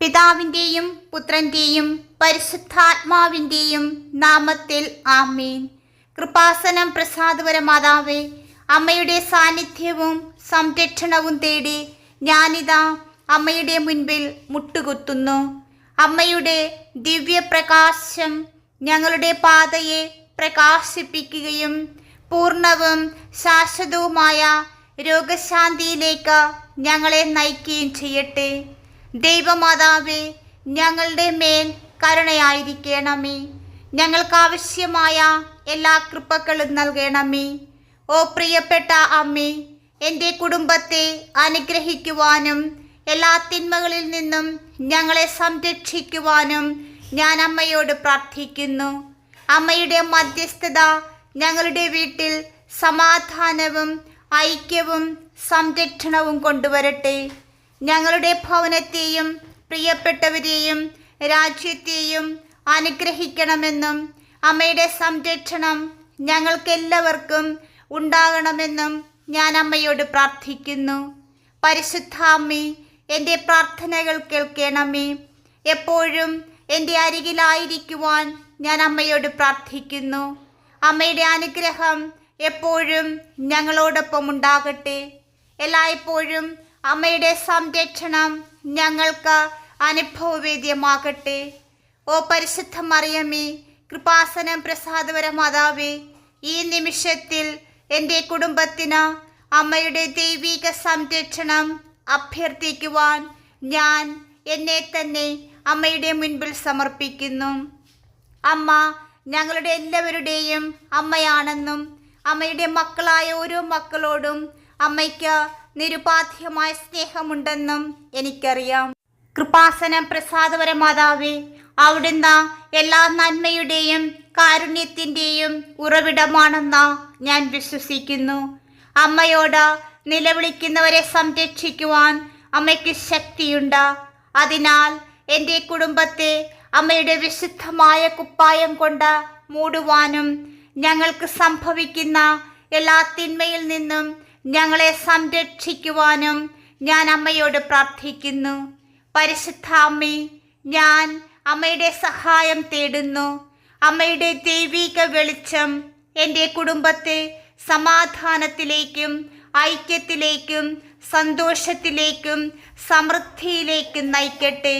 പിതാവിന്റെയും പുത്രന്റെയും പരിശുദ്ധാത്മാവിന്റെയും നാമത്തിൽ ആമീൻ. കൃപാസനം പ്രസാദപര മാതാവേ അമ്മയുടെ സാന്നിധ്യവും സംരക്ഷണവും തേടി ഞാനിതാ അമ്മയുടെ മുൻപിൽ മുട്ടുകുത്തുന്നു. അമ്മയുടെ ദിവ്യപ്രകാശം ഞങ്ങളുടെ പാതയെ പ്രകാശിപ്പിക്കുകയും പൂർണവും ശാശ്വതവുമായ രോഗശാന്തിയിലേക്ക് ഞങ്ങളെ നയിക്കുകയും ചെയ്യട്ടെ. ദൈവമാതാവേ ഞങ്ങളുടെ മേൽ കരുണയായിരിക്കണമേ. ഞങ്ങൾക്ക് ആവശ്യമായ എല്ലാ കൃപകളും നൽകണമേ. ഓ പ്രിയപ്പെട്ട അമ്മേ എന്റെ കുടുംബത്തെ അനുഗ്രഹിക്കുവാനും എല്ലാ തിന്മകളിൽ നിന്നും ഞങ്ങളെ സംരക്ഷിക്കുവാനും ഞാൻ അമ്മയോട് പ്രാർത്ഥിക്കുന്നു. അമ്മയുടെ മധ്യസ്ഥത ഞങ്ങളുടെ വീട്ടിൽ സമാധാനവും ഐക്യവും സംരക്ഷണവും കൊണ്ടുവരട്ടെ. ഞങ്ങളുടെ ഭവനത്തെയും പ്രിയപ്പെട്ടവരെയും രാജ്യത്തെയും അനുഗ്രഹിക്കണമെന്നും അമ്മയുടെ സംരക്ഷണം ഞങ്ങൾക്കെല്ലാവർക്കും ഉണ്ടാകണമെന്നും ഞാൻ അമ്മയോട് പ്രാർത്ഥിക്കുന്നു. പരിശുദ്ധാമ്മി എന്റെ പ്രാർത്ഥനകൾ കേൾക്കണമേ. എപ്പോഴും എന്റെ അരികിലായിരിക്കുവാൻ ഞാൻ അമ്മയോട് പ്രാർത്ഥിക്കുന്നു. അമ്മയുടെ അനുഗ്രഹം എപ്പോഴും ഞങ്ങളോടൊപ്പം ഉണ്ടാകട്ടെ. എല്ലായ്പ്പോഴും അമ്മയുടെ സംരക്ഷണം ഞങ്ങൾക്ക് അനുഭവവേദ്യമാകട്ടെ. ഓ പരിശുദ്ധ മറിയമ്മേ കൃപാസനം പ്രസാദവര മാതാവേ ഈ നിമിഷത്തിൽ എന്റെ കുടുംബത്തിന് അമ്മയുടെ ദൈവിക സംരക്ഷണം അഭ്യർത്ഥിക്കുവാൻ ഞാൻ എന്നെ തന്നെ അമ്മയുടെ മുൻപിൽ സമർപ്പിക്കുന്നു. അമ്മ ഞങ്ങളുടെ എല്ലാവരുടെയും അമ്മയാണെന്നും അമ്മയുടെ മക്കളായ ഓരോ മക്കളോടും അമ്മയ്ക്ക് നിരുപാധ്യമായ സ്നേഹമുണ്ടെന്നും എനിക്കറിയാം. കൃപാസനം പ്രസാദപര മാതാവേ അവിടുന്ന് എല്ലാ നന്മയുടെയും കാരുണ്യത്തിന്റെയും ഉറവിടമാണെന്ന ഞാൻ വിശ്വസിക്കുന്നു. അമ്മയോട് നിലവിളിക്കുന്നവരെ സംരക്ഷിക്കുവാൻ അമ്മയ്ക്ക് ശക്തിയുണ്ട്. അതിനാൽ എന്റെ കുടുംബത്തെ അമ്മയുടെ വിശുദ്ധമായ കുപ്പായം കൊണ്ട് മൂടുവാനും ഞങ്ങൾക്ക് സംഭവിക്കുന്ന എല്ലാ തിന്മയിൽ നിന്നും ഞങ്ങളെ സംരക്ഷിക്കുവാനും ഞാൻ അമ്മയോട് പ്രാർത്ഥിക്കുന്നു. പരിശുദ്ധ അമ്മേ ഞാൻ അമ്മയുടെ സഹായം തേടുന്നു. അമ്മയുടെ ദൈവിക വെളിച്ചം എന്റെ കുടുംബത്തെ സമാധാനത്തിലേക്കും ഐക്യത്തിലേക്കും സന്തോഷത്തിലേക്കും സമൃദ്ധിയിലേക്കും നയിക്കട്ടെ.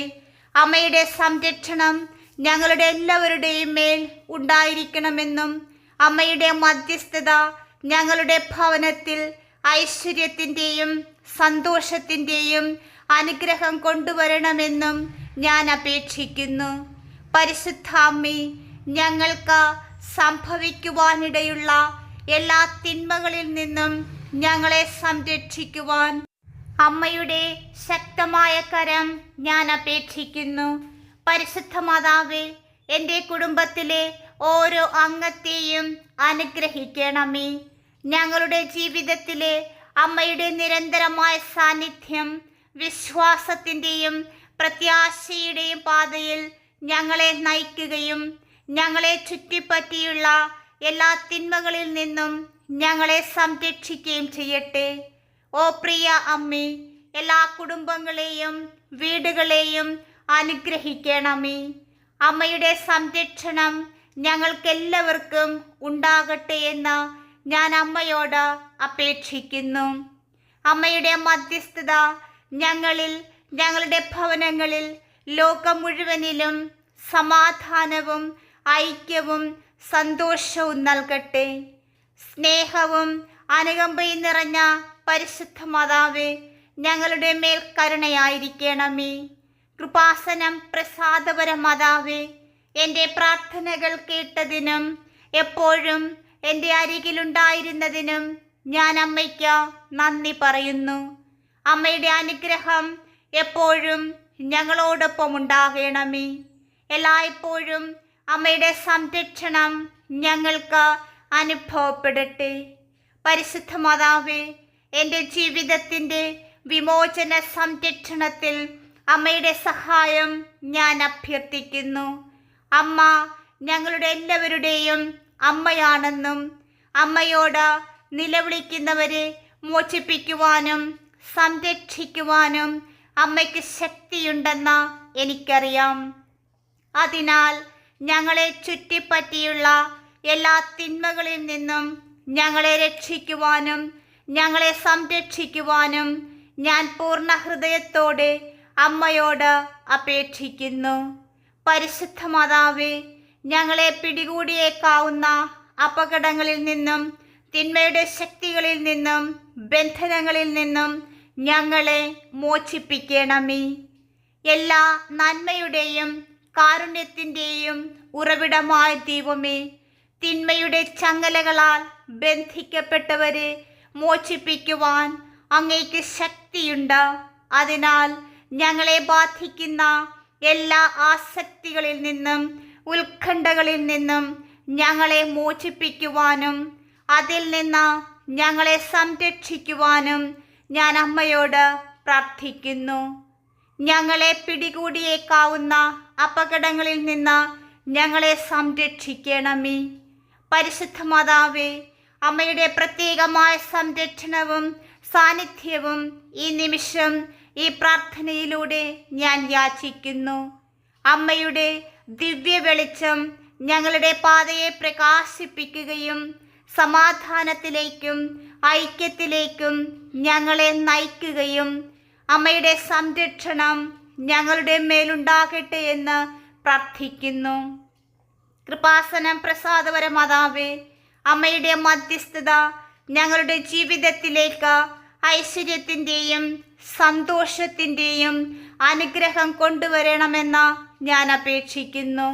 അമ്മയുടെ സംരക്ഷണം ഞങ്ങളുടെ എല്ലാവരുടെയും മേൽ ഉണ്ടായിരിക്കണമെന്നും അമ്മയുടെ മധ്യസ്ഥത ഞങ്ങളുടെ ഭവനത്തിൽ ഐശ്വര്യത്തിന്റെയും സന്തോഷത്തിന്റെയും അനുഗ്രഹം കൊണ്ടുവരണമെന്നും ഞാൻ അപേക്ഷിക്കുന്നു. പരിശുദ്ധാമ്മി ഞങ്ങൾക്ക് സംഭവിക്കുവാനിടയുള്ള എല്ലാ തിന്മകളിൽ നിന്നും ഞങ്ങളെ സംരക്ഷിക്കുവാൻ അമ്മയുടെ ശക്തമായ കരം ഞാൻ അപേക്ഷിക്കുന്നു. പരിശുദ്ധ മാതാവേ എന്റെ കുടുംബത്തിലെ ഓരോ അംഗത്തെയും അനുഗ്രഹിക്കണമേ. ഞങ്ങളുടെ ജീവിതത്തിലെ അമ്മയുടെ നിരന്തരമായ സാന്നിധ്യം വിശ്വാസത്തിന്റെയും പ്രത്യാശയുടെയും പാതയിൽ ഞങ്ങളെ നയിക്കുകയും ഞങ്ങളെ ചുറ്റിപ്പറ്റിയുള്ള എല്ലാ തിന്മകളിൽ നിന്നും ഞങ്ങളെ സംരക്ഷിക്കുകയും ചെയ്യട്ടെ. ഓ പ്രിയ അമ്മേ എല്ലാ കുടുംബങ്ങളെയും വീടുകളെയും അനുഗ്രഹിക്കണമേ. അമ്മയുടെ സംരക്ഷണം ഞങ്ങൾക്കെല്ലാവർക്കും ഉണ്ടാകട്ടെ എന്ന് ഞാൻ അമ്മയോട് അപേക്ഷിക്കുന്നു. അമ്മയുടെ മധ്യസ്ഥത ഞങ്ങളിൽ ഞങ്ങളുടെ ഭവനങ്ങളിൽ ലോകം മുഴുവനിലും സമാധാനവും ഐക്യവും സന്തോഷവും നൽകട്ടെ. സ്നേഹവും അനുകമ്പയും നിറഞ്ഞ പരിശുദ്ധ മാതാവേ ഞങ്ങളുടെ മേൽ കരുണയായിരിക്കണമേ. കൃപാസനം പ്രസാദപര മാതാവേ എന്റെ പ്രാർത്ഥനകൾ കേട്ടതിനും എപ്പോഴും എന്റെ അരികിലുണ്ടായിരുന്നതിനും ഞാൻ അമ്മയ്ക്ക് നന്ദി പറയുന്നു. അമ്മയുടെ അനുഗ്രഹം എപ്പോഴും ഞങ്ങളോടൊപ്പം ഉണ്ടാകണമേ. എല്ലായ്പ്പോഴും അമ്മയുടെ സംരക്ഷണം ഞങ്ങൾക്ക് അനുഭവപ്പെടട്ടെ. പരിശുദ്ധ മാതാവേ എന്റെ ജീവിതത്തിന്റെ വിമോചന സംരക്ഷണത്തിൽ അമ്മയുടെ സഹായം ഞാൻ അഭ്യർത്ഥിക്കുന്നു. അമ്മ ഞങ്ങളുടെ എല്ലാവരുടെയും അമ്മയാണെന്നും അമ്മയോട് നിലവിളിക്കുന്നവരെ മോചിപ്പിക്കുവാനും സംരക്ഷിക്കുവാനും അമ്മയ്ക്ക് ശക്തിയുണ്ടെന്ന് എനിക്കറിയാം. അതിനാൽ ഞങ്ങളെ ചുറ്റിപ്പറ്റിയുള്ള എല്ലാ തിന്മകളിൽ നിന്നും ഞങ്ങളെ രക്ഷിക്കുവാനും ഞങ്ങളെ സംരക്ഷിക്കുവാനും ഞാൻ പൂർണ ഹൃദയത്തോടെ അമ്മയോട് അപേക്ഷിക്കുന്നു. പരിശുദ്ധ മാതാവേ ഞങ്ങളെ പിടികൂടിയേക്കാവുന്ന അപകടങ്ങളിൽ നിന്നും തിന്മയുടെ ശക്തികളിൽ നിന്നും ബന്ധനങ്ങളിൽ നിന്നും ഞങ്ങളെ മോചിപ്പിക്കണമേ. എല്ലാ നന്മയുടെയും കാരുണ്യത്തിന്റെയും ഉറവിടമായ ദൈവമേ തിന്മയുടെ ചങ്ങലകളാൽ ബന്ധിക്കപ്പെട്ടവരെ മോചിപ്പിക്കുവാൻ അങ്ങേക്ക് ശക്തിയുണ്ട്. അതിനാൽ ഞങ്ങളെ ബാധിക്കുന്ന എല്ലാ ആസക്തികളിൽ നിന്നും ഉത്കണ്ഠകളിൽ നിന്നും ഞങ്ങളെ മോചിപ്പിക്കുവാനും അതിൽ നിന്ന് ഞങ്ങളെ സംരക്ഷിക്കുവാനും ഞാൻ അമ്മയോട് പ്രാർത്ഥിക്കുന്നു. ഞങ്ങളെ പിടികൂടിയേക്കാവുന്ന അപകടങ്ങളിൽ നിന്ന് ഞങ്ങളെ സംരക്ഷിക്കണമേ. പരിശുദ്ധ മാതാവേ അമ്മയുടെ പ്രത്യേകമായ സംരക്ഷണവും സാന്നിധ്യവും ഈ നിമിഷം ഈ പ്രാർത്ഥനയിലൂടെ ഞാൻ യാചിക്കുന്നു. അമ്മയുടെ ദിവ്യ വെളിച്ചം ഞങ്ങളുടെ പാതയെ പ്രകാശിപ്പിക്കുകയും സമാധാനത്തിലേക്കും ഐക്യത്തിലേക്കും ഞങ്ങളെ നയിക്കുകയും അമ്മയുടെ സംരക്ഷണം ഞങ്ങളുടെ മേലുണ്ടാകട്ടെ എന്ന് പ്രാർത്ഥിക്കുന്നു. കൃപാസനം പ്രസാദപര മാതാവേ അമ്മയുടെ മധ്യസ്ഥത ഞങ്ങളുടെ ജീവിതത്തിലേക്ക് ഐശ്വര്യത്തിന്റെയും സന്തോഷത്തിന്റെയും അനുഗ്രഹം കൊണ്ടുവരണമെന്ന് ഞാൻ അപേക്ഷിക്കുന്നു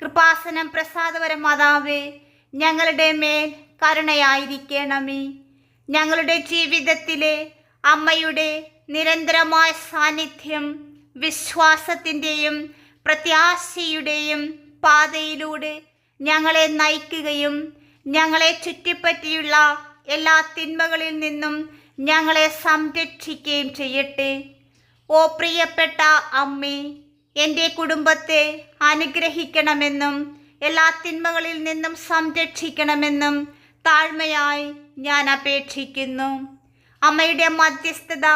കൃപാസനം പ്രസാദപര മാതാവേ ഞങ്ങളുടെ മേൽ കരുണയായിരിക്കണമേ. ഞങ്ങളുടെ ജീവിതത്തിലെ അമ്മയുടെ നിരന്തരമായ സാന്നിധ്യം വിശ്വാസത്തിന്റെയും പ്രത്യാശയുടെയും പാതയിലൂടെ ഞങ്ങളെ നയിക്കുകയും ഞങ്ങളെ ചുറ്റിപ്പറ്റിയുള്ള എല്ലാ തിന്മകളിൽ നിന്നും ഞങ്ങളെ സംരക്ഷിക്കുകയും ചെയ്യട്ടെ. ഓ പ്രിയപ്പെട്ട അമ്മേ എന്റെ കുടുംബത്തെ അനുഗ്രഹിക്കണമെന്നും എല്ലാ തിന്മകളിൽ നിന്നും സംരക്ഷിക്കണമെന്നും താഴ്മയായി ഞാൻ അപേക്ഷിക്കുന്നു. അമ്മയുടെ മധ്യസ്ഥത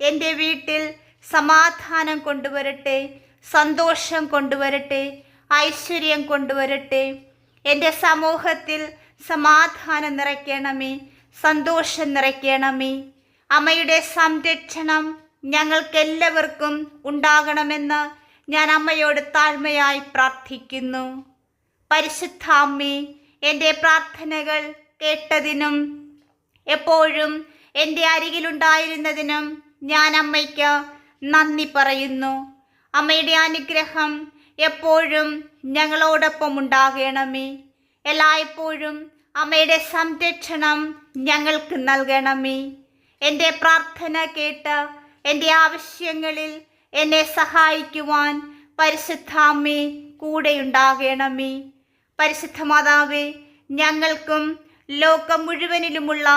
എന്റെ വീട്ടിൽ സമാധാനം കൊണ്ടുവരട്ടെ സന്തോഷം കൊണ്ടുവരട്ടെ ഐശ്വര്യം കൊണ്ടുവരട്ടെ. എന്റെ സമൂഹത്തിൽ സമാധാനം നിറയ്ക്കണമേ സന്തോഷം നിറയ്ക്കണമേ. അമ്മയുടെ സംരക്ഷണം ഞങ്ങൾക്കെല്ലാവർക്കും ഉണ്ടാകണമെന്ന് ഞാൻ അമ്മയോട് താഴ്മയായി പ്രാർത്ഥിക്കുന്നു. പരിശുദ്ധ അമ്മേ എന്റെ പ്രാർത്ഥനകൾ കേട്ടതിനും എപ്പോഴും എന്റെ അരികിലുണ്ടായിരുന്നതിനും ഞാൻ അമ്മയ്ക്ക് നന്ദി പറയുന്നു. അമ്മയുടെ അനുഗ്രഹം എപ്പോഴും ഞങ്ങളോടൊപ്പം ഉണ്ടാകണമേ. എല്ലായ്പ്പോഴും അമ്മയുടെ സംരക്ഷണം ഞങ്ങൾക്ക് നൽകണമേ. എന്റെ പ്രാർത്ഥന കേട്ട് എന്റെ ആവശ്യങ്ങളിൽ എന്നെ സഹായിക്കുവാൻ പരിശുദ്ധ അമ്മേ കൂടെയുണ്ടാകണമേ. പരിശുദ്ധ മാതാവേ ഞങ്ങൾക്കും ലോകം മുഴുവനിലുമുള്ള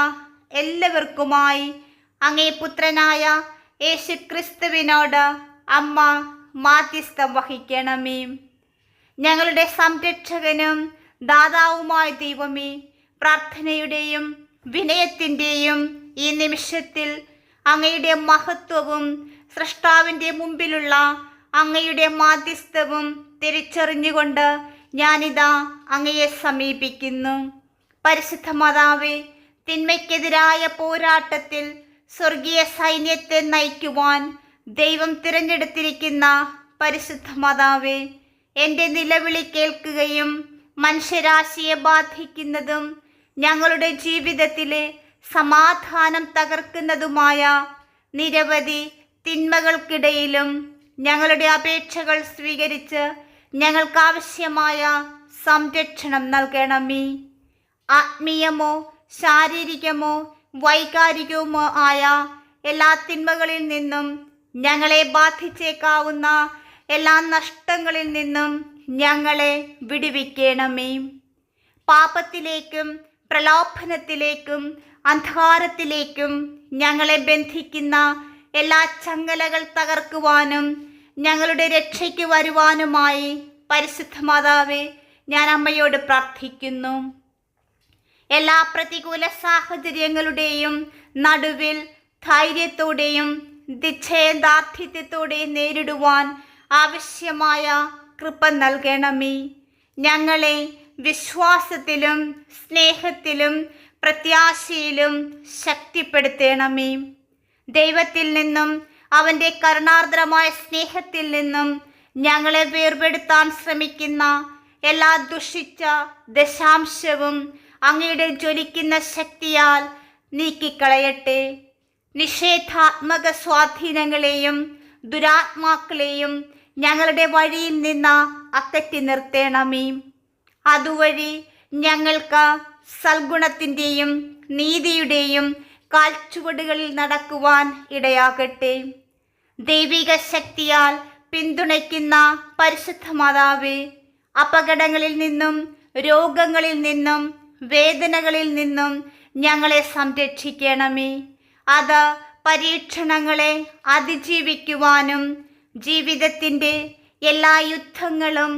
എല്ലാവർക്കുമായി അങ്ങേ പുത്രനായ യേശു ക്രിസ്തുവിനോട് അമ്മ മാധ്യസ്ഥം വഹിക്കണമേ. ഞങ്ങളുടെ സംരക്ഷകനും ദാതാവുമായ ദൈവമേ പ്രാർത്ഥനയുടെയും വിനയത്തിന്റെയും ഈ നിമിഷത്തിൽ അങ്ങയുടെ മഹത്വവും സൃഷ്ടാവിന്റെ മുമ്പിലുള്ള അങ്ങയുടെ മാധ്യസ്ഥവും തിരിച്ചറിഞ്ഞുകൊണ്ട് ഞാനിതാ അങ്ങയെ സമീപിക്കുന്നു. പരിശുദ്ധ മാതാവേ തിന്മയ്ക്കെതിരായ പോരാട്ടത്തിൽ സ്വർഗീയ സൈന്യത്തെ നയിക്കുവാൻ ദൈവം തിരഞ്ഞെടുത്തിരിക്കുന്ന പരിശുദ്ധ മാതാവേ എന്റെ നിലവിളി കേൾക്കുകയും മനുഷ്യരാശിയെ ബാധിക്കുന്നതും ഞങ്ങളുടെ ജീവിതത്തിലെ സമാധാനം തകർക്കുന്നതുമായ നിരവധി തിന്മകൾക്കിടയിലും ഞങ്ങളുടെ അപേക്ഷകൾ സ്വീകരിച്ച് ഞങ്ങൾക്കാവശ്യമായ സംരക്ഷണം നൽകണമേ. ആത്മീയമോ ശാരീരികമോ വൈകാരികവുമോ ആയ എല്ലാ തിന്മകളിൽ നിന്നും ഞങ്ങളെ ബാധിച്ചേക്കാവുന്ന എല്ലാ നഷ്ടങ്ങളിൽ നിന്നും ഞങ്ങളെ വിടുവിക്കണമേ. പാപത്തിലേക്കും പ്രലോഭനത്തിലേക്കും അന്ധകാരത്തിലേക്കും ഞങ്ങളെ ബന്ധിക്കുന്ന എല്ലാ ചങ്ങലകൾ തകർക്കുവാനും ഞങ്ങളുടെ രക്ഷയ്ക്ക് വരുവാനുമായി പരിശുദ്ധ മാതാവേ ഞാൻ അമ്മയോട് പ്രാർത്ഥിക്കുന്നു. എല്ലാ പ്രതികൂല സാഹചര്യങ്ങളുടെയും നടുവിൽ ധൈര്യത്തോടെയും നിശ്ചയദാർഢ്യത്തോടെയും നേരിടുവാൻ ആവശ്യമായ കൃപ നൽകണമേ. ഞങ്ങളെ വിശ്വാസത്തിലും സ്നേഹത്തിലും പ്രത്യാശയിലും ശക്തിപ്പെടുത്തണമേ. ദൈവത്തിൽ നിന്നും അവന്റെ കരുണാർദ്രമായ സ്നേഹത്തിൽ നിന്നും ഞങ്ങളെ വേർപെടുത്താൻ ശ്രമിക്കുന്ന എല്ലാ ദുഷിച്ച ദശാംശവും അങ്ങയുടെ ജ്വലിക്കുന്ന ശക്തിയാൽ നീക്കിക്കളയട്ടെ. നിഷേധാത്മക സ്വാധീനങ്ങളെയും ദുരാത്മാക്കളെയും ഞങ്ങളുടെ വഴിയിൽ നിന്ന് അകറ്റി നിർത്തേണമേ. അതുവഴി ഞങ്ങൾക്ക് സൽഗുണത്തിന്റെയും നീതിയുടെയും കാൽച്ചുവടുകളിൽ നടക്കുവാൻ ഇടയാകട്ടെ. ദൈവിക ശക്തിയാൽ പിന്തുണയ്ക്കുന്ന പരിശുദ്ധ മാതാവേ അപകടങ്ങളിൽ നിന്നും രോഗങ്ങളിൽ നിന്നും വേദനകളിൽ നിന്നും ഞങ്ങളെ സംരക്ഷിക്കണമേ. അത് പരീക്ഷണങ്ങളെ അതിജീവിക്കുവാനും ജീവിതത്തിന്റെ എല്ലാ യുദ്ധങ്ങളും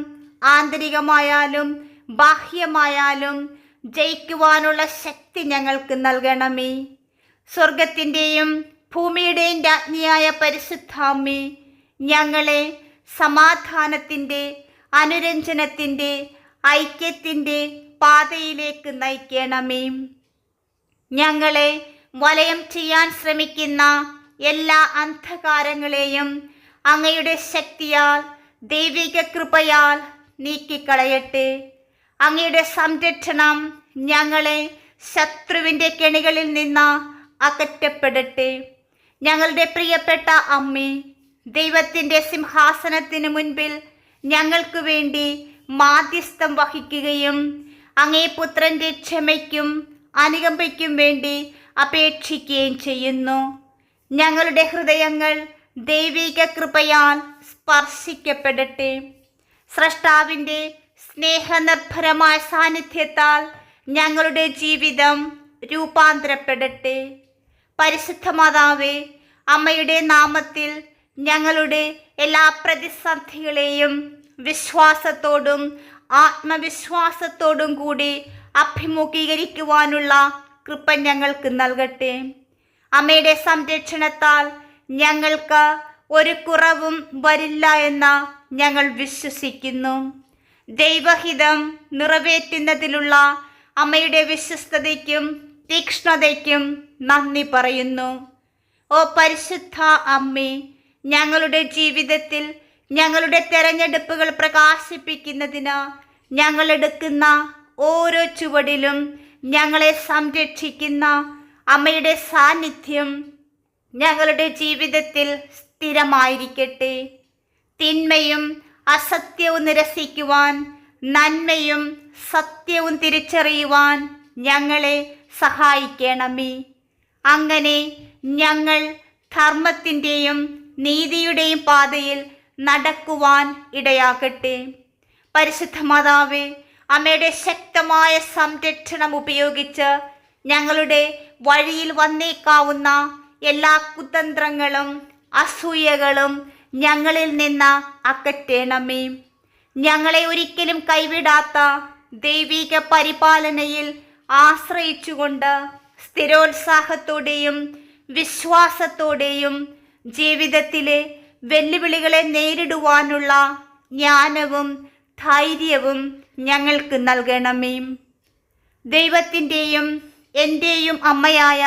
ആന്തരികമായാലും ബാഹ്യമായാലും ജയിക്കുവാനുള്ള ശക്തി ഞങ്ങൾക്ക് നൽകണമേ. സ്വർഗത്തിന്റെയും ഭൂമിയുടെയും രാജ്ഞിയായ പരിശുദ്ധാമ്മേ ഞങ്ങളെ സമാധാനത്തിന്റെ അനുരഞ്ജനത്തിന്റെ ഐക്യത്തിന്റെ പാതയിലേക്ക് നയിക്കണമേ. ഞങ്ങളെ വലയം ചെയ്യാൻ ശ്രമിക്കുന്ന എല്ലാ അന്ധകാരങ്ങളെയും അങ്ങയുടെ ശക്തിയാൽ ദൈവിക കൃപയാൽ നീക്കിക്കളയട്ടെ. അങ്ങയുടെ സംരക്ഷണം ഞങ്ങളെ ശത്രുവിന്റെ കെണികളിൽ നിന്ന് അകറ്റപ്പെടട്ടെ. ഞങ്ങളുടെ പ്രിയപ്പെട്ട അമ്മി ദൈവത്തിന്റെ സിംഹാസനത്തിന് മുൻപിൽ ഞങ്ങൾക്ക് വേണ്ടി മാധ്യസ്ഥം വഹിക്കുകയും അങ്ങേ പുത്രന്റെ ക്ഷമയ്ക്കും അനുകമ്പയ്ക്കും വേണ്ടി അപേക്ഷിക്കുകയും ചെയ്യുന്നു. ഞങ്ങളുടെ ഹൃദയങ്ങൾ ദൈവിക കൃപയാൽ സ്പർശിക്കപ്പെടട്ടെ. സ്രഷ്ടാവിന്റെ സ്നേഹനിർഭരമായ സാന്നിധ്യത്താൽ ഞങ്ങളുടെ ജീവിതം രൂപാന്തരപ്പെടട്ടെ. പരിശുദ്ധ മാതാവേ അമ്മയുടെ നാമത്തിൽ ഞങ്ങളുടെ എല്ലാ പ്രതിസന്ധികളെയും വിശ്വാസത്തോടും ആത്മവിശ്വാസത്തോടും കൂടി അഭിമുഖീകരിക്കുവാനുള്ള കൃപ ഞങ്ങൾക്ക് നൽകട്ടെ. അമ്മയുടെ സംരക്ഷണത്താൽ ഞങ്ങൾക്ക് ഒരു കുറവും വരില്ല എന്ന് ഞങ്ങൾ വിശ്വസിക്കുന്നു. ദൈവഹിതം നിറവേറ്റുന്നതിലുള്ള അമ്മയുടെ വിശ്വസ്തതയ്ക്കും തീക്ഷ്ണതയ്ക്കും നന്ദി പറയുന്നു. ഓ പരിശുദ്ധ അമ്മേ ഞങ്ങളുടെ ജീവിതത്തിൽ ഞങ്ങളുടെ തെരഞ്ഞെടുപ്പുകൾ പ്രകാശിപ്പിക്കുന്നതിന് ഞങ്ങൾ എടുക്കുന്ന ഓരോ ചുവടിലും ഞങ്ങളെ സംരക്ഷിക്കുന്ന അമ്മയുടെ സാന്നിധ്യം ഞങ്ങളുടെ ജീവിതത്തിൽ സ്ഥിരമായിരിക്കട്ടെ. തിന്മയും അസത്യവും നിരസിക്കുവാൻ നന്മയും സത്യവും തിരിച്ചറിയുവാൻ ഞങ്ങളെ സഹായിക്കണമേ. അങ്ങനെ ഞങ്ങൾ ധർമ്മത്തിന്റെയും നീതിയുടെയും പാതയിൽ നടക്കുവാൻ ഇടയാകട്ടെ. പരിശുദ്ധ മാതാവേ അമ്മയുടെ ശക്തമായ സംരക്ഷണം ഉപയോഗിച്ച് ഞങ്ങളുടെ വഴിയിൽ വന്നേക്കാവുന്ന എല്ലാ കുതന്ത്രങ്ങളും അസൂയകളും ഞങ്ങളിൽ നിന്ന് അകറ്റേണമേ. ഞങ്ങളെ ഒരിക്കലും കൈവിടാത്ത ദൈവിക പരിപാലനയിൽ ആശ്രയിച്ചുകൊണ്ട് സ്ഥിരോത്സാഹത്തോടെയും വിശ്വാസത്തോടെയും ജീവിതത്തിലെ വെല്ലുവിളികളെ നേരിടുവാനുള്ള ജ്ഞാനവും ധൈര്യവും ഞങ്ങൾക്ക് നൽകണമേ. ദൈവത്തിന്റെയും എന്റെയും അമ്മയായ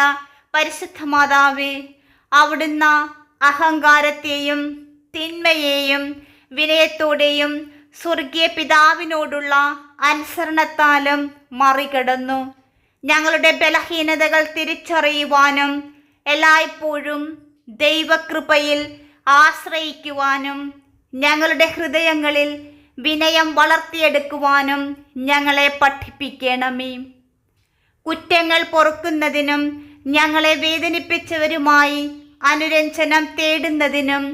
പരിശുദ്ധ മാതാവേ അവിടുന്ന അഹങ്കാരത്തെയും തിന്മയെയും വിനയത്തോടെയും സ്വർഗീയ പിതാവിനോടുള്ള അനുസരണത്താലും മറികടന്നു. ഞങ്ങളുടെ ബലഹീനതകൾ തിരിച്ചറിയുവാനും എല്ലായ്പ്പോഴും ദൈവകൃപയിൽ ആശ്രയിക്കുവാനും ഞങ്ങളുടെ ഹൃദയങ്ങളിൽ വിനയം വളർത്തിയെടുക്കുവാനും ഞങ്ങളെ പഠിപ്പിക്കണമേ. കുറ്റങ്ങൾ പൊറുക്കുന്നതിനും ഞങ്ങളെ വേദനിപ്പിച്ചവരുമായി അനുരഞ്ജനം തേടുന്നതിനും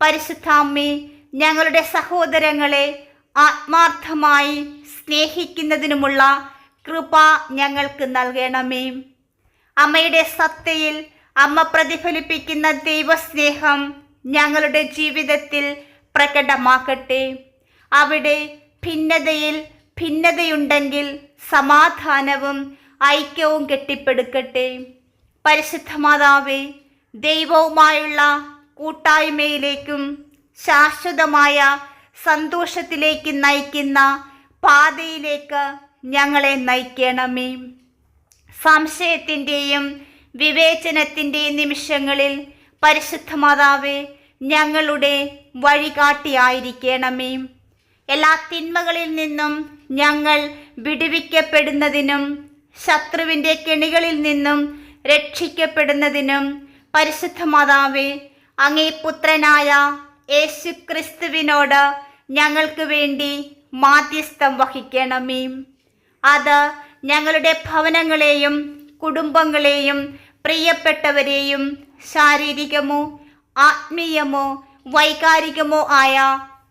പരിശുദ്ധാമ്മി ഞങ്ങളുടെ സഹോദരങ്ങളെ ആത്മാർത്ഥമായി സ്നേഹിക്കുന്നതിനുമുള്ള കൃപ ഞങ്ങൾക്ക് നൽകണമേ. അമ്മയുടെ സത്തയിൽ അമ്മ പ്രതിഫലിപ്പിക്കുന്ന ദൈവസ്നേഹം ഞങ്ങളുടെ ജീവിതത്തിൽ പ്രകടമാക്കട്ടെ അവിടെ ഭിന്നതയിൽ ഭിന്നതയുണ്ടെങ്കിൽ സമാധാനവും ഐക്യവും കെട്ടിപ്പടുക്കട്ടെ. പരിശുദ്ധ മാതാവേ ദൈവവുമായുള്ള കൂട്ടായ്മയിലേക്കും ശാശ്വതമായ സന്തോഷത്തിലേക്ക് നയിക്കുന്ന പാതയിലേക്ക് ഞങ്ങളെ നയിക്കണമേ. സംശയത്തിന്റെയും വിവേചനത്തിന്റെയും നിമിഷങ്ങളിൽ പരിശുദ്ധ മാതാവേ ഞങ്ങളുടെ വഴികാട്ടിയായിരിക്കണമേ. എല്ലാ തിന്മകളിൽ നിന്നും ഞങ്ങൾ വിടുവിക്കപ്പെടുന്നതിനും ശത്രുവിന്റെ കെണികളിൽ നിന്നും രക്ഷിക്കപ്പെടുന്നതിനും പരിശുദ്ധ മാതാവേ അങ്ങേ പുത്രനായ യേശു ക്രിസ്തുവിനോട് ഞങ്ങൾക്ക് വേണ്ടി മാധ്യസ്ഥം വഹിക്കണമേ. അത് ഞങ്ങളുടെ ഭവനങ്ങളെയും കുടുംബങ്ങളെയും പ്രിയപ്പെട്ടവരെയും ശാരീരികമോ ആത്മീയമോ വൈകാരികമോ ആയ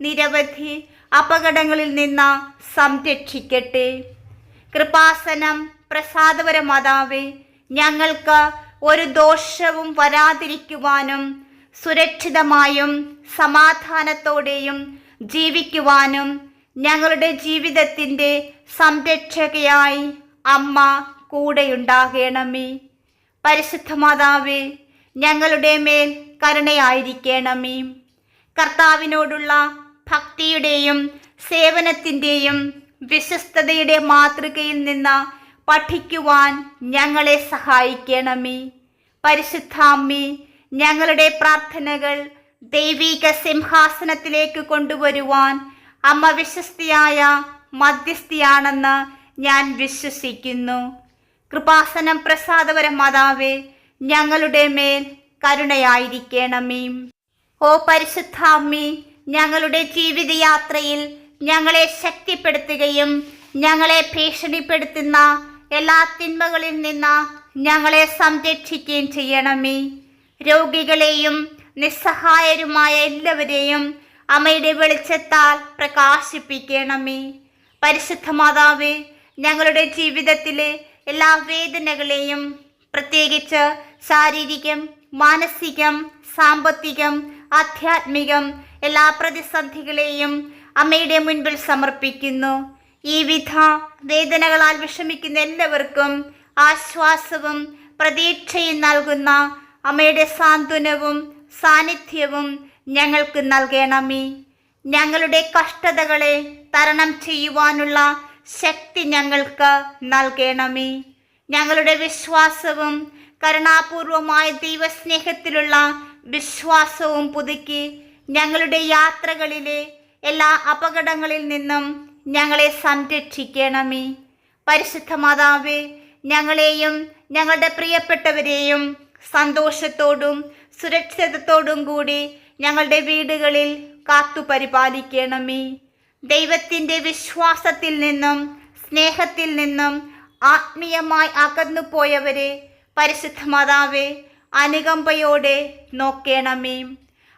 നിരവധി അപകടങ്ങളിൽ നിന്ന് സംരക്ഷിക്കട്ടെ. കൃപാസനം പ്രസാദപര മാതാവേ ഞങ്ങൾക്ക് ഒരു ദോഷവും വരാതിരിക്കുവാനും സുരക്ഷിതമായും സമാധാനത്തോടെയും ജീവിക്കുവാനും ഞങ്ങളുടെ ജീവിതത്തിന്റെ സംരക്ഷകയായി അമ്മ കൂടെയുണ്ടാകണമേ. പരിശുദ്ധ മാതാവേ ഞങ്ങളുടെ മേൽ കരുണയായിരിക്കണമേ. കർത്താവിനോടുള്ള ഭക്തിയുടെയും സേവനത്തിന്റെയും വിശ്വസ്തതയുടെ മാതൃകയിൽ നിന്ന് പഠിക്കുവാൻ ഞങ്ങളെ സഹായിക്കണമേ. പരിശുദ്ധാമ്മി ഞങ്ങളുടെ പ്രാർത്ഥനകൾ ദൈവിക സിംഹാസനത്തിലേക്ക് കൊണ്ടുവരുവാൻ അമ്മ വിശ്വസ്തിയായ മധ്യസ്ഥിയാണെന്ന് ഞാൻ വിശ്വസിക്കുന്നു. കൃപാസനം പ്രസാദപര മാതാവേ ഞങ്ങളുടെ മേൽ കരുണയായിരിക്കണമേ. ഓ പരിശുദ്ധാമ്മി ഞങ്ങളുടെ ജീവിതയാത്രയിൽ ഞങ്ങളെ ശക്തിപ്പെടുത്തുകയും ഞങ്ങളെ ഭീഷണിപ്പെടുത്തുന്ന എല്ലാ തിന്മകളിൽ നിന്ന് ഞങ്ങളെ സംരക്ഷിക്കുകയും ചെയ്യണമേ. രോഗികളെയും നിസ്സഹായരുമായ എല്ലാവരെയും അമ്മയുടെ വെളിച്ചത്താൽ പ്രകാശിപ്പിക്കണമേ. പരിശുദ്ധ മാതാവേ ഞങ്ങളുടെ ജീവിതത്തിലെ എല്ലാ വേദനകളെയും പ്രത്യേകിച്ച് ശാരീരികം മാനസികം സാമ്പത്തികം ആധ്യാത്മികം എല്ലാ പ്രതിസന്ധികളെയും അമ്മയുടെ മുൻപിൽ സമർപ്പിക്കുന്നു. ഈ വിധ വേദനകളാൽ വിഷമിക്കുന്ന എല്ലാവർക്കും ആശ്വാസവും പ്രതീക്ഷയും നൽകുന്ന അമ്മയുടെ സാന്ത്വനവും സാന്നിധ്യവും ഞങ്ങൾക്ക് നൽകണമേ. ഞങ്ങളുടെ കഷ്ടതകളെ തരണം ചെയ്യുവാനുള്ള ശക്തി ഞങ്ങൾക്ക് നൽകണമേ. ഞങ്ങളുടെ വിശ്വാസവും കരുണാപൂർവമായ ദൈവസ്നേഹത്തിലുള്ള വിശ്വാസവും പുതുക്കി ഞങ്ങളുടെ യാത്രകളിലെ എല്ലാ അപകടങ്ങളിൽ നിന്നും ഞങ്ങളെ സംരക്ഷിക്കണമേ. പരിശുദ്ധ മാതാവേ ഞങ്ങളെയും ഞങ്ങളുടെ പ്രിയപ്പെട്ടവരെയും സന്തോഷത്തോടും സുരക്ഷിതത്തോടും കൂടി ഞങ്ങളുടെ വീടുകളിൽ കാത്തു പരിപാലിക്കണമേ. ദൈവത്തിന്റെ വിശ്വാസത്തിൽ നിന്നും സ്നേഹത്തിൽ നിന്നും ആത്മീയമായി അകന്നു പോയവരെ പരിശുദ്ധ മാതാവേ അനുകമ്പയോടെ നോക്കേണമേ.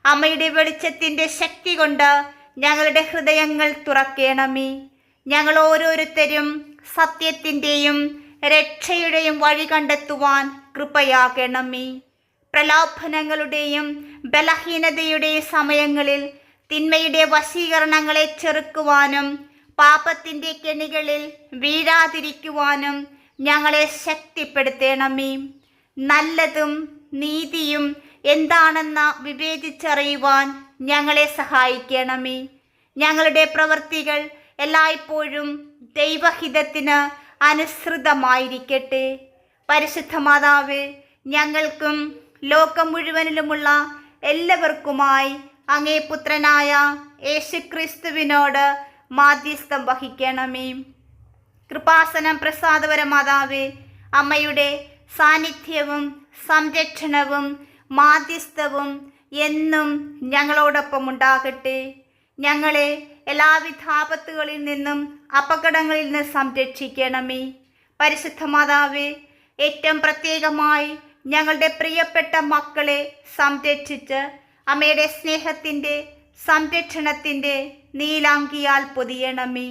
അമ്മയുടെ വെളിച്ചത്തിന്റെ ശക്തി കൊണ്ട് ഞങ്ങളുടെ ഹൃദയങ്ങൾ തുറക്കേണമേ. ഞങ്ങൾ ഓരോരുത്തരും സത്യത്തിന്റെയും രക്ഷയുടെയും വഴി കണ്ടെത്തുവാൻ കൃപയാകണമേ. പ്രലോഭനങ്ങളുടെയും ബലഹീനതയുടെയും സമയങ്ങളിൽ തിന്മയുടെ വശീകരണങ്ങളെ ചെറുക്കുവാനും പാപത്തിന്റെ കെണികളിൽ വീഴാതിരിക്കുവാനും ഞങ്ങളെ ശക്തിപ്പെടുത്തേണമേ. നല്ലതും നീതിയും എന്താണെന്ന് വിവേചിച്ചറിയുവാൻ ഞങ്ങളെ സഹായിക്കണമേ. ഞങ്ങളുടെ പ്രവൃത്തികൾ എല്ലായ്പ്പോഴും ദൈവഹിതത്തിന് അനുസൃതമായിരിക്കട്ടെ. പരിശുദ്ധ മാതാവ് ഞങ്ങൾക്കും ലോകം മുഴുവനിലുമുള്ള എല്ലാവർക്കുമായി അങ്ങേ പുത്രനായ യേശുക്രിസ്തുവിനോട് മാധ്യസ്ഥം വഹിക്കണമേ. കൃപാസനം പ്രസാദപര മാതാവേ അമ്മയുടെ സാന്നിധ്യവും സംരക്ഷണവും മാധ്യസ്ഥവും എന്നും ഞങ്ങളോടൊപ്പം ഉണ്ടാകട്ടെ. ഞങ്ങളെ എല്ലാവിധ ആപത്തുകളിൽ നിന്നും അപകടങ്ങളിൽ നിന്ന് സംരക്ഷിക്കണമേ. പരിശുദ്ധ മാതാവേ ഏറ്റവും പ്രത്യേകമായി ഞങ്ങളുടെ പ്രിയപ്പെട്ട മക്കളെ സംരക്ഷിച്ച് അമ്മയുടെ സ്നേഹത്തിന്റെ സംരക്ഷണത്തിന്റെ നീലാങ്കിയാൽ പൊതിയണമേ.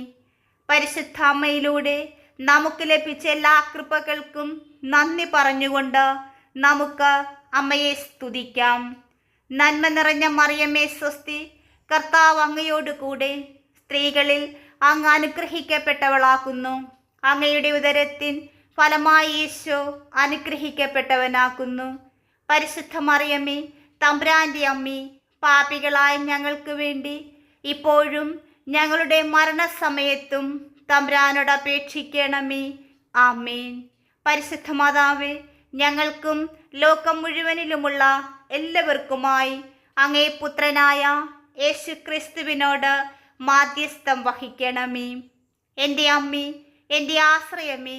പരിശുദ്ധ അമ്മയിലൂടെ നമുക്ക് ലഭിച്ച എല്ലാ കൃപകൾക്കും നന്ദി പറഞ്ഞുകൊണ്ട് നമുക്ക് അമ്മയെ സ്തുതിക്കാം. നന്മ നിറഞ്ഞ മറിയമ്മേ സ്വസ്തി കർത്താവ് അങ്ങയോട് കൂടെ സ്ത്രീകളിൽ അങ്ങ് അനുഗ്രഹിക്കപ്പെട്ടവളാക്കുന്നു അങ്ങയുടെ ഉദരത്തിൻ ഫലമായി ഈശോ അനുഗ്രഹിക്കപ്പെട്ടവനാക്കുന്നു. പരിശുദ്ധ മറിയമ്മേ തമ്പ്രാന്റെ അമ്മി പാപികളായ ഞങ്ങൾക്ക് വേണ്ടി ഇപ്പോഴും ഞങ്ങളുടെ മരണസമയത്തും തമ്പ്രാനോട് അപേക്ഷിക്കണമേ. ആമേൻ. പരിശുദ്ധ മാതാവേ ഞങ്ങൾക്കും ലോകം മുഴുവനിലുമുള്ള എല്ലാവർക്കുമായി അങ്ങേ പുത്രനായ യേശു ക്രിസ്തുവിനോട് മാധ്യസ്ഥം വഹിക്കണമേ. എന്റെ അമ്മി എന്റെ ആശ്രയമേ